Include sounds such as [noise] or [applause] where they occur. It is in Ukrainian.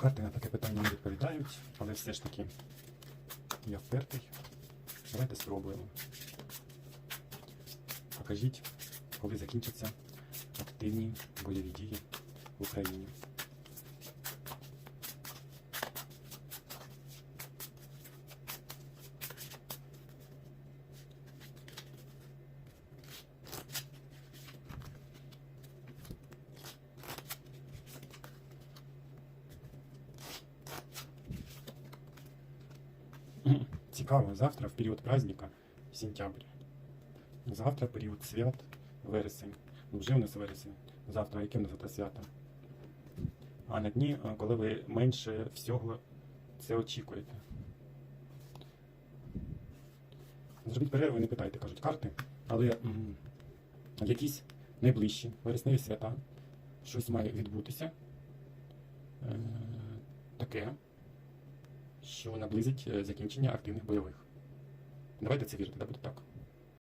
Карти на таке питання не відповідають, але все ж таки я впертий. Давайте спробуємо. Покажіть, коли закінчаться активні бойові дії в Україні. [laughs] Цікаво, завтра в період праздника сентябрь. Завтра період свят вересень. Вже у нас вересень. Завтра яке у нас завтра свято? А на дні, е, коли ви менше всього це очікуєте. Зробіть перерву і не питайте, кажуть карти, але якісь найближчі вересневі свята, щось має відбутися. Е, таке, що наблизить е, закінчення активних бойових. Давайте це вірити, да буде так.